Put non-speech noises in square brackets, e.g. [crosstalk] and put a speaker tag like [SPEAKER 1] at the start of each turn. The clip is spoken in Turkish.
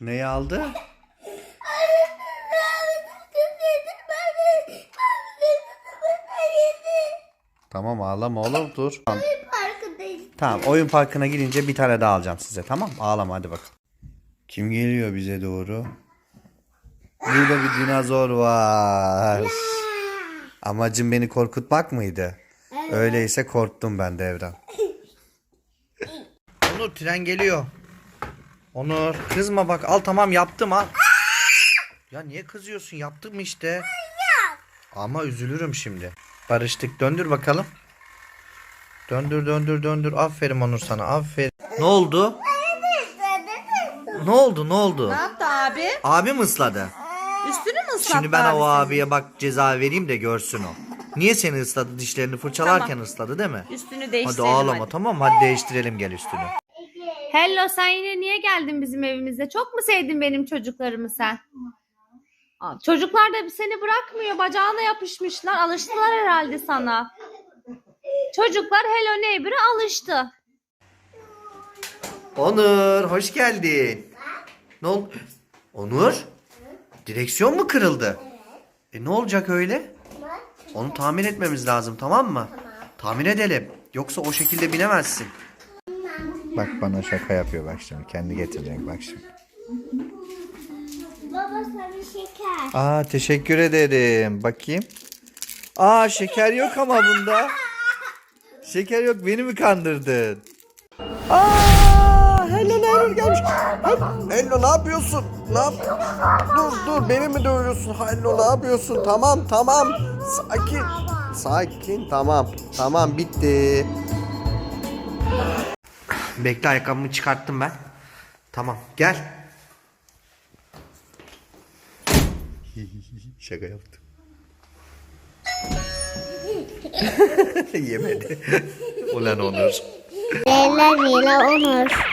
[SPEAKER 1] Neyi aldı? Tamam ağlama oğlum dur. Tamam.
[SPEAKER 2] Parkındayız.
[SPEAKER 1] Tamam oyun parkına gidince bir tane daha alacağım size tamam? Ağlama hadi bakalım. Kim geliyor bize doğru? Burada bir dinozor var. Amacın beni korkutmak mıydı? Öyleyse korktum ben devran. [laughs] Onur tren geliyor. Onur kızma bak al tamam yaptım al. Ya niye kızıyorsun yaptım işte. Ama üzülürüm şimdi. Barıştık döndür bakalım. Döndür döndür döndür. Aferin Onur sana aferin. Ne oldu? Ne oldu ne oldu?
[SPEAKER 3] Ne yaptı abi?
[SPEAKER 1] Abim ısladı.
[SPEAKER 3] Üstünü mü ıslattı
[SPEAKER 1] Şimdi ben
[SPEAKER 3] abi
[SPEAKER 1] o abiye bak ceza vereyim de görsün o. Niye seni ısladı dişlerini fırçalarken
[SPEAKER 3] Tamam.
[SPEAKER 1] ısladı değil mi?
[SPEAKER 3] Üstünü
[SPEAKER 1] Hadi
[SPEAKER 3] değiştirelim
[SPEAKER 1] ağlama tamam mı? Hadi değiştirelim gel üstünü.
[SPEAKER 3] Hello sen yine niye geldin bizim evimize? Çok mu sevdin benim çocuklarımı sen? Aa, Çocuklar da seni bırakmıyor. Bacağına yapışmışlar. Alıştılar herhalde sana. Çocuklar Hello Neighbor'a alıştı.
[SPEAKER 1] Onur hoş geldin. Ne oldu? Onur? Direksiyon mu kırıldı? E ne olacak öyle? Onu tamir etmemiz lazım tamam mı? Tamir edelim. Yoksa o şekilde binemezsin. Bak bana şaka yapıyor bak şimdi. Kendi getirecek bak şimdi.
[SPEAKER 2] Baba sana şeker.
[SPEAKER 1] Aa teşekkür ederim. Bakayım. Aa şeker yok ama bunda. Şeker yok beni mi kandırdın? Aa Hello Neighbor gelmiş. Hel- Hello ne yapıyorsun? Ne yap? Dur dur beni mi dövüyorsun? Hello ne yapıyorsun? Tamam tamam. Sakin. Sakin tamam. Tamam bitti. Bekle ayakkabımı çıkarttım ben. Tamam gel. [laughs] Şaka yaptım. [laughs] Yemedi. Ulan Onur.
[SPEAKER 2] Leyla Leyla Onur.